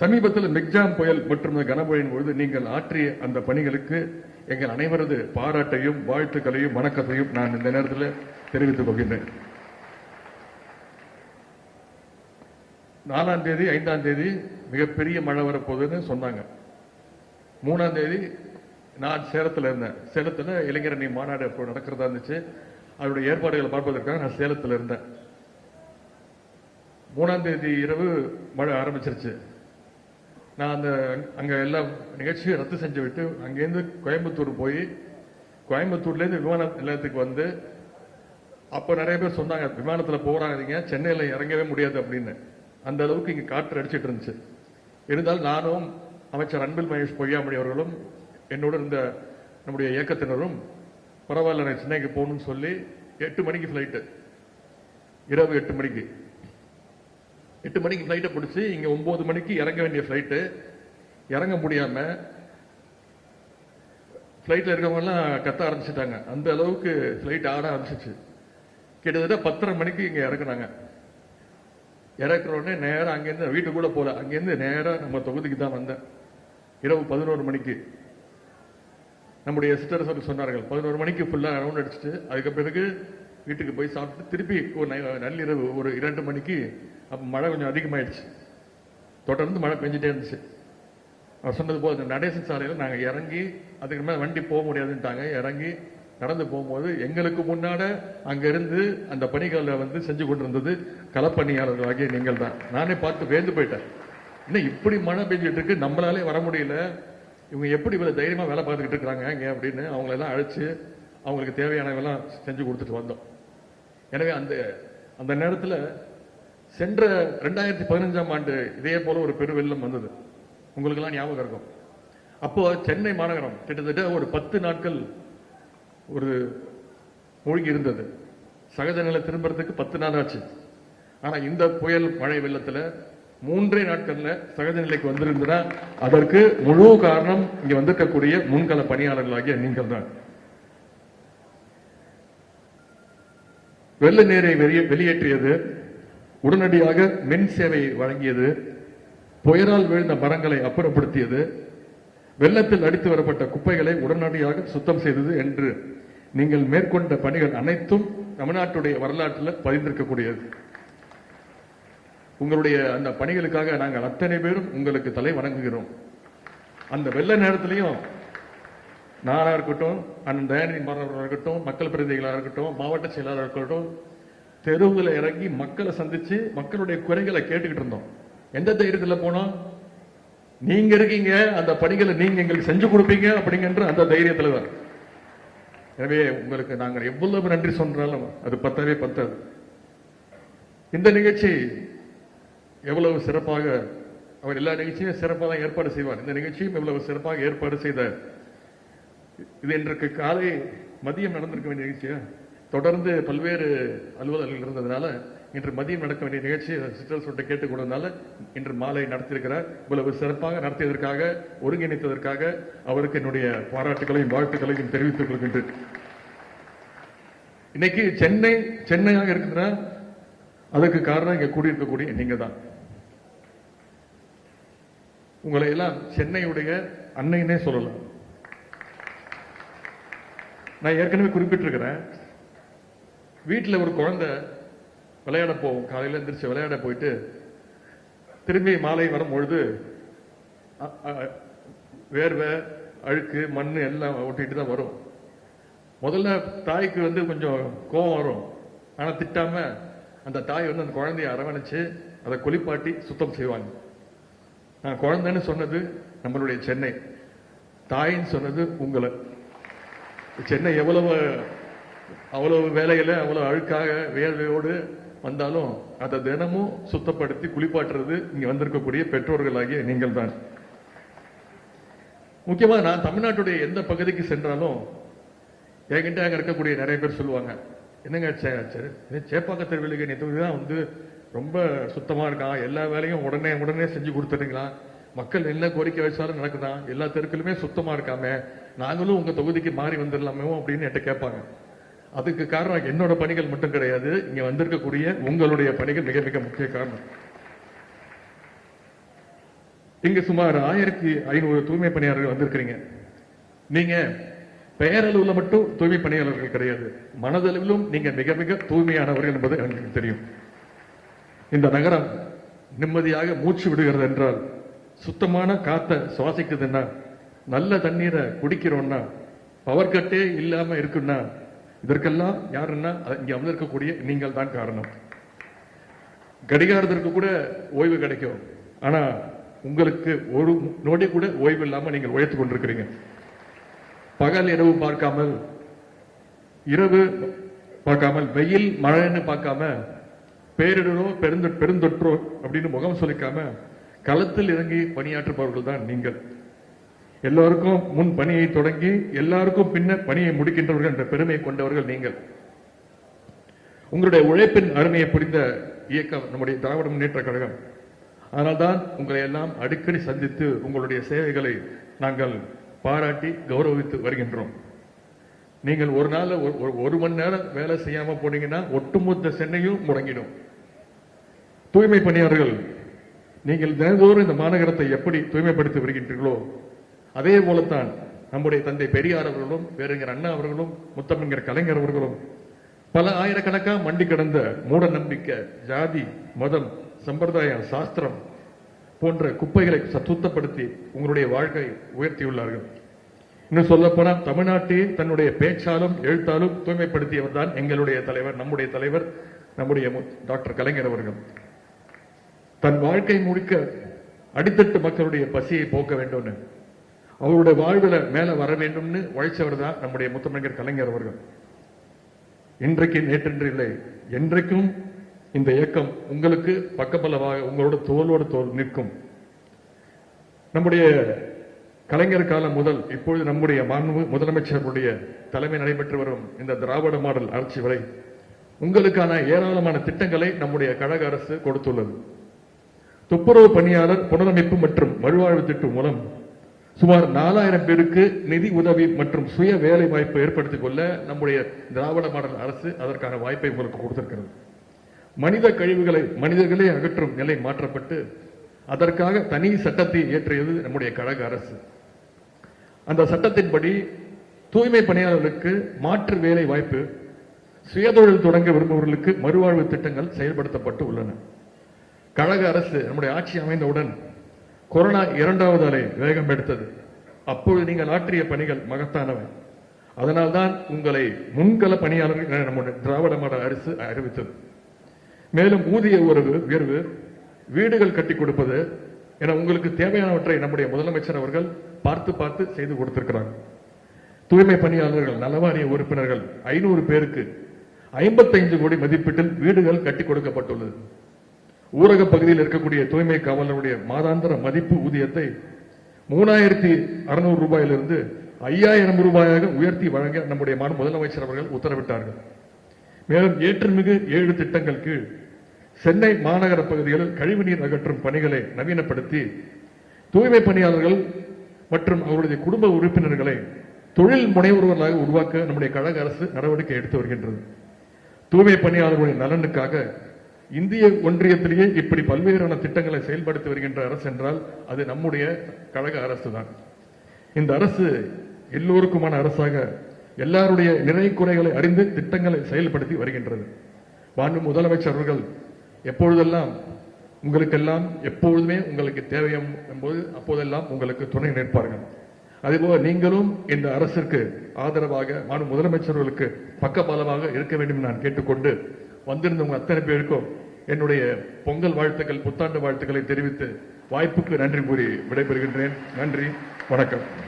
சமீபத்தில் மிக்ஜாம் புயல் மற்றும் கனமழையின் பொழுது நீங்கள் ஆற்றிய அந்த பணிகளுக்கு எங்கள் அனைவரது பாராட்டையும் வாழ்த்துக்களையும் வணக்கத்தையும் நான் இந்த நேரத்தில் தெரிவித்துக் கொள்கின்றேன். நாலாம் தேதி ஐந்தாம் தேதி மிகப்பெரிய மழை வரப்போகுதுன்னு சொன்னாங்க. மூணாம் தேதி நான் சேலத்தில் இருந்தேன். சேலத்தில் இளைஞரணி மாநாடு அப்போ நடக்கிறதா இருந்துச்சு. அதனுடைய ஏற்பாடுகளை பார்ப்பதற்காக நான் சேலத்தில் இருந்தேன். மூணாம் தேதி இரவு மழை ஆரம்பிச்சிருச்சு. நான் அந்த அங்கே எல்லா நிகழ்ச்சியும் ரத்து செஞ்சு விட்டு அங்கேருந்து கோயம்புத்தூர் போய் கோயம்புத்தூர்லேருந்து விமான நிலையத்துக்கு வந்து அப்போ நிறைய பேர் சொன்னாங்க விமானத்தில் போகிறாங்க சென்னையில் இறங்கவே முடியாது அப்படின்னு. அந்த அளவுக்கு இங்கே காற்று அடிச்சிட்டு இருந்துச்சு. இருந்தாலும் நானும் அமைச்சர் அன்பில் மகேஷ் பொய்யாமணி அவர்களும் என்னோட இருந்த நம்முடைய இயக்கத்தினரும் பரவாயில்ல நான் சென்னைக்கு போகணும்னு சொல்லி எட்டு மணிக்கு ஃப்ளைட்டு இரவு எட்டு மணிக்கு. எட்டு மணிக்கு ஃப்ளைட்டை பிடிச்சி இங்கே ஒம்பது மணிக்கு இறங்க வேண்டிய ஃப்ளைட்டு இறங்க முடியாமல் ஃப்ளைட்டில் இருக்கவங்கலாம் கத்த ஆரம்பிச்சிட்டாங்க. அந்த அளவுக்கு ஃப்ளைட் ஆட ஆரம்பிச்சிச்சு. கிட்டத்தட்ட பத்தரை மணிக்கு இங்கே இறக்குனாங்க இறக்குறோடனே உடனே அங்கேருந்து வீட்டுக்குள்ளே கூட அங்கேருந்து நேராக நம்ம தொகுதிக்கு தான் வந்தேன். இரவு பதினோரு மணிக்கு. நம்முடைய சிஸ்டர்ஸ் சொன்னார்கள் பதினோரு மணிக்கு ஃபுல்லாக ரவுண்ட் அடிச்சுட்டு அதுக்கு பிறகு வீட்டுக்கு போய் சாப்பிட்டு திருப்பி ஒரு நை- நள்ளிரவு ஒரு இரண்டு மணிக்கு அப்போ மழை கொஞ்சம் அதிகமாயிடுச்சு. தொடர்ந்து மழை பெஞ்சிட்டே இருந்துச்சு. அவர் சொன்னது போல நடேசன் சாலையில் நாங்கள் இறங்கி அதுக்கு மேலே வண்டி போக முடியாதுன்ட்டாங்க. இறங்கி நடந்து போகும்போது எங்களுக்கு முன்னாட அங்கிருந்து அந்த பணிகளை வந்து செஞ்சு கொண்டிருந்தது களப்பணியாளர்களாகிய நீங்கள் தான். நானே பார்த்து வேந்து போயிட்டேன். இன்னும் இப்படி மழை பெஞ்சிட்டு இருக்கு? நம்மளாலே வர முடியல. இவங்க எப்படி இவ்வளோ தைரியமாக வேலை பார்த்துக்கிட்டு இருக்கிறாங்க? இங்கே அப்படின்னு அவங்களெல்லாம் அழைச்சி அவங்களுக்கு தேவையானவெல்லாம் செஞ்சு கொடுத்துட்டு வந்தோம். எனவே அந்த அந்த நேரத்தில் சென்ற ரெண்டாயிரத்தி பதினஞ்சாம் ஆண்டு இதே போல ஒரு பெருவெள்ளம் வந்தது. உங்களுக்கெல்லாம் ஞாபகம் இருக்கும். அப்போ சென்னை மாநகரம் கிட்டத்தட்ட ஒரு பத்து நாட்கள் ஒரு மூழ்கி இருந்தது. சகஜ நிலை திரும்புறதுக்கு பத்து நாள் ஆச்சு. ஆனால் இந்த புயல் மழை வெள்ளத்தில் மூன்றே நாட்கள்ல சகஜ நிலைக்கு வந்திருந்தா அதற்கு முழு காரணம் இங்க வந்திருக்கக்கூடிய முன்கள பணியாளர்களாகிய நீங்கள் தான் வெள்ள நீரை வெளியே- வெளியேற்றியது. உடனடியாக மின் சேவை வழங்கியது. புயலால் விழுந்த மரங்களை அப்புறப்படுத்தியது. வெள்ளத்தில் அடித்து வரப்பட்ட குப்பைகளை உடனடியாக சுத்தம் செய்தது என்று நீங்கள் மேற்கொண்ட பணிகள் அனைத்தும் தமிழ்நாட்டுடைய வரலாற்றில் பதிந்திருக்கக்கூடியது. உங்களுடைய அந்த பணிகளுக்காக நாங்கள் அத்தனை பேரும் உங்களுக்கு தலை வணங்குகிறோம். அந்த வெள்ள நேரத்திலையும் நானாக இருக்கட்டும் அண்ணன் தயாநிதி மாறவர்களாக இருக்கட்டும் மக்கள் பிரதிநிதிகளாக இருக்கட்டும் மாவட்ட செயலாளராக இருக்கட்டும் தெருவுல இறங்கி மக்களை சந்திச்சு மக்களுடைய குறைகளை கேட்டுக்கிட்டு இருந்தோம். எந்த தைரியத்துல போனோம் நீங்க இருக்கீங்க அந்த பணிகளை நீங்க எங்களுக்கு செஞ்சு கொடுப்பீங்க அப்படிங்கிற அந்த தைரியத்துல தான். எனவே உங்களுக்கு நாங்கள் எவ்வளவு நன்றி சொன்னாலும் அது பத்தவே பத்தாது. இந்த நிகழ்ச்சி எவ்வளவு சிறப்பாக அவர் எல்லா நிகழ்ச்சியும் சிறப்பாக தான் ஏற்பாடு செய்வார். இந்த நிகழ்ச்சியும் எவ்வளவு சிறப்பாக ஏற்பாடு செய்த இது இன்றைக்கு காலை மதியம் நடந்திருக்க வேண்டிய நிகழ்ச்சியா? தொடர்ந்து பல்வேறு அலுவலர்கள் இருந்ததுனால இன்று மதியம் நடக்க வேண்டிய நிகழ்ச்சி சிற்றல் சொல்லிட்டு கேட்டுக் கொண்டதுனால இன்று மாலை நடத்தியிருக்கிறார். இவ்வளவு சிறப்பாக நடத்தியதற்காக ஒருங்கிணைத்ததற்காக அவருக்கு என்னுடைய பாராட்டுகளையும் வாழ்த்துக்களையும் தெரிவித்துக் கொள்கின்றேன். இன்னைக்கு சென்னை சென்னையாக இருக்குதுன்னா அதுக்கு காரணம் இங்க கூடியிருக்கக்கூடிய நீங்க தான் உங்களை எல்லாம் சென்னையுடைய அன்னைன்னே சொல்லலாம். நான் ஏற்கனவே குறிப்பிட்டிருக்கிறேன். வீட்டில் ஒரு குழந்தை விளையாட போவோம் காலையில் எந்திரிச்சு விளையாட போயிட்டு திரும்பி மாலை வரும்பொழுது வேர்வை அழுக்கு மண் எல்லாம் ஒட்டிட்டு தான் வரும். முதல்ல தாய்க்கு வந்து கொஞ்சம் கோபம் வரும். ஆனால் திட்டாம அந்த தாய் வந்து அந்த குழந்தைய அரவணைச்சு அதை குளிப்பாட்டி சுத்தம் செய்வாங்க. நான் குழந்தைன்னு சொன்னது நம்மளுடைய சென்னை. தாயின்னு சொன்னது உங்களை. சென்னை எவ்வளவு அவ்வளவு வேலையில் அவ்வளவு அழுக்காக வேர்வையோடு வந்தாலும் அதை தினமும் சுத்தப்படுத்தி குளிப்பாட்டுறது இங்கே வந்திருக்கக்கூடிய பெற்றோர்களாகிய நீங்கள் தான். முக்கியமா நான் தமிழ்நாட்டுடைய எந்த பகுதிக்கு சென்றாலும் என்கிட்ட அங்க இருக்கக்கூடிய நிறைய பேர் சொல்லுவாங்க என்னங்க சே- சே- இது தான் வந்து ரொம்ப சுத்தமா இருக்கான் எல்லா வேலையும் உடனே உடனே செஞ்சு கொடுத்துறீங்களா மக்கள் என்ன கோரிக்கை வச்சாலும் நடக்குதான் எல்லா தெருக்களுமே சுத்தமா இருக்காம. நாங்களும் உங்க தொகுதிக்கு மாறி வந்துடலாமோ அப்படின்னு என்கிட்ட கேட்பாங்க. அதுக்கு காரணம் என்னோட பணிகள் மட்டும் கிடையாது. இங்க வந்திருக்கக்கூடிய உங்களுடைய பணிகள் மிக மிக முக்கிய காரணம். இங்க சுமார் ஆயிரத்தி ஐநூறு தூய்மை பணியாளர்கள் வந்திருக்கிறீங்க. நீங்க பெயரளவுல மட்டும் தூய்மை பணியாளர்கள் கிடையாது. மனதளவிலும் நீங்க மிக மிக தூய்மையானவர்கள் என்பது எனக்கு தெரியும். இந்த நகரம் நிம்மதியாக மூச்சு விடுகிறது என்றால் சுத்தமான காற்றை சுவாசிக்குதுன்னா நல்ல தண்ணீரை குடிக்கிறோம்னா பவர் கட்டே இல்லாம இருக்குன்னா இதற்கெல்லாம் யாருன்னா இங்கே இங்க அமர்ந்திருக்கக்கூடிய நீங்கள் தான் காரணம். கடிகாரத்திற்கு கூட ஓய்வு கிடைக்கும். ஆனா உங்களுக்கு ஒரு நொடி கூட ஓய்வு இல்லாம நீங்கள் உழைத்துக் கொண்டிருக்கிறீங்க. பகல் இரவு பார்க்காமல் இரவு பார்க்காமல் வெயில் மழைன்னு பார்க்காம பேரிடரோ பெருந்த பெருந்தொற்றோ அப்படின்னு முகம் சொல்லிக்காம களத்தில் இறங்கி பணியாற்றுபவர்கள் தான் நீங்கள். எல்லோருக்கும் முன் பணியை தொடங்கி எல்லாருக்கும் பின்ன பணியை முடிக்கின்றவர்கள் என்ற பெருமை கொண்டவர்கள் நீங்கள். உங்களுடைய உழைப்பின் அருமையை புரிந்த இயக்கம் நம்முடைய திராவிட முன்னேற்ற கழகம். அதனால்தான் உங்களை எல்லாம் அடிக்கடி சந்தித்து உங்களுடைய சேவைகளை நாங்கள் பாராட்டி கௌரவித்து வருகின்றோம். நீங்கள் ஒரு நாள் ஒரு- ஒரு- ஒரு மணி நேரம் வேலை செய்யாம போனீங்கன்னா ஒட்டுமொத்த சென்னையும் முடங்கிடும். தூய்மை பணியாளர்கள் நீங்கள் தினந்தோறும் இந்த மாநகரத்தை எப்படி தூய்மைப்படுத்தி வருகின்றீர்களோ அதே போலத்தான் நம்முடைய தந்தை பெரியார் அவர்களும் பேரறிஞர் அண்ணா அவர்களும் முத்தமிழர் கலைஞர் அவர்களும் பல ஆயிரக்கணக்கா மண்டி கிடந்த மூட நம்பிக்கை ஜாதி மதம் சம்பிரதாயம் சாஸ்திரம் போன்ற குப்பைகளை சத்துத்தப்படுத்தி சுத்தப்படுத்தி உங்களுடைய வாழ்க்கை உயர்த்தியுள்ளார்கள். இன்னும் சொல்ல போனால் தமிழ்நாட்டை தன்னுடைய பேச்சாலும் எழுத்தாலும் தூய்மைப்படுத்தியவர் தான் எங்களுடைய தலைவர் நம்முடைய தலைவர் நம்முடைய மு- டாக்டர் கலைஞர் அவர்கள். தன் வாழ்க்கை முழுக்க அடித்தட்டு மக்களுடைய பசியை போக்க வேண்டும்னு அவருடைய வாழ்வில் மேல வர வேண்டும்னு உழைச்சவர் தான் நம்முடைய முத்தமிழர் கலைஞர் அவர்கள். இன்றைக்கு நேற்றென்று இல்லை என்றைக்கும் இந்த இயக்கம் உங்களுக்கு பக்கபலமாக உங்களோட தோளோடு தோல் நிற்கும். நம்முடைய கலைஞர் காலம் முதல் இப்பொழுது நம்முடைய மாண்பு முதலமைச்சருடைய தலைமை நடைபெற்று வரும் இந்த திராவிட மாடல் ஆட்சி வரை உங்களுக்கான ஏராளமான திட்டங்களை நம்முடைய கழக அரசு கொடுத்துள்ளது. துப்புரவு பணியாளர் புனரமைப்பு மற்றும் மறுவாழ்வு திட்டம் மூலம் சுமார் நாலாயிரம் பேருக்கு நிதி உதவி மற்றும் சுய வேலை வாய்ப்பை ஏற்படுத்திக் கொள்ள நம்முடைய திராவிட மாடல் அரசு அதற்கான வாய்ப்பை உங்களுக்கு கொடுத்திருக்கிறது. மனித கழிவுகளை மனிதர்களே அகற்றும் நிலை மாற்றப்பட்டு அதற்காக தனி சட்டத்தை இயற்றியது நம்முடைய கழக அரசு. அந்த சட்டத்தின்படி தூய்மை பணியாளர்களுக்கு மாற்று வேலை வாய்ப்பு சுயதொழில் தொடங்க விரும்புபவர்களுக்கு மறுவாழ்வு திட்டங்கள் செயல்படுத்தப்பட்டு உள்ளன. கழக அரசு நம்முடைய ஆட்சி அமைந்தவுடன் கொரோனா இரண்டாவது அலை வேகம் எடுத்தது. அப்பொழுது நீங்கள் ஆற்றிய பணிகள் மகத்தானவை. அதனால்தான் உங்களை முன்கள பணியாளர்கள் என நம்முடைய திராவிட மாடல் அரசு அறிவித்தது. மேலும் ஊதிய உறவு உயர்வு வீடுகள் கட்டி கொடுப்பது என உங்களுக்கு தேவையானவற்றை நம்முடைய முதலமைச்சர் அவர்கள் பார்த்து பார்த்து செய்து கொடுத்திருக்கிறாங்க தூய்மை பணியாளர்கள் நலவாரிய உறுப்பினர்கள் ஐநூறு பேருக்கு ஐம்பத்தைந்து கோடி மதிப்பீட்டில் வீடுகள் கட்டி கொடுக்கப்பட்டுள்ளது. ஊரக பகுதியில் இருக்கக்கூடிய தூய்மை காவலருடைய மாதாந்திர மதிப்பு ஊதியத்தை மூணாயிரத்தி அறுநூறு ரூபாயிலிருந்து ஐயாயிரம் ரூபாயாக உயர்த்தி வழங்க நம்முடைய முதலமைச்சர் அவர்கள் உத்தரவிட்டார்கள். மேலும் ஏற்றுமிகு ஏழு திட்டங்கள் கீழ் சென்னை மாநகர பகுதிகளில் கழிவுநீர் அகற்றும் பணிகளை நவீனப்படுத்தி தூய்மை பணியாளர்கள் மற்றும் அவருடைய குடும்ப உறுப்பினர்களை தொழில் முனைவர்களாக உருவாக்க நம்முடைய கழக அரசு நடவடிக்கை எடுத்து வருகின்றது. தூய்மை பணியாளர்களுடைய நலனுக்காக இந்திய ஒன்றியத்திலேயே இப்படி பல்வேறான திட்டங்களை செயல்படுத்தி வருகின்ற அரசு என்றால் அது நம்முடைய கழக அரசு தான் இந்த அரசு எல்லோருக்குமான அரசாக எல்லாருடைய நிறை குறைகளை அறிந்து திட்டங்களை செயல்படுத்தி வருகின்றது. வாண்டும் முதலமைச்சர் அவர்கள் எப்பொழுதெல்லாம் உங்களுக்கெல்லாம் எப்பொழுதுமே உங்களுக்கு தேவையம் என்போது அப்போதெல்லாம் உங்களுக்கு துணை நிற்பார்கள். அதேபோல நீங்களும் இந்த அரசிற்கு ஆதரவாக மாண்பு முதலமைச்சர்களுக்கு பக்கபலமாக இருக்க வேண்டும் நான் கேட்டுக்கொண்டு வந்திருந்தவங்க அத்தனை பேருக்கும் என்னுடைய பொங்கல் வாழ்த்துக்கள் புத்தாண்டு வாழ்த்துக்களை தெரிவித்து வாய்ப்புக்கு நன்றி கூறி விடைபெறுகின்றேன். நன்றி வணக்கம்.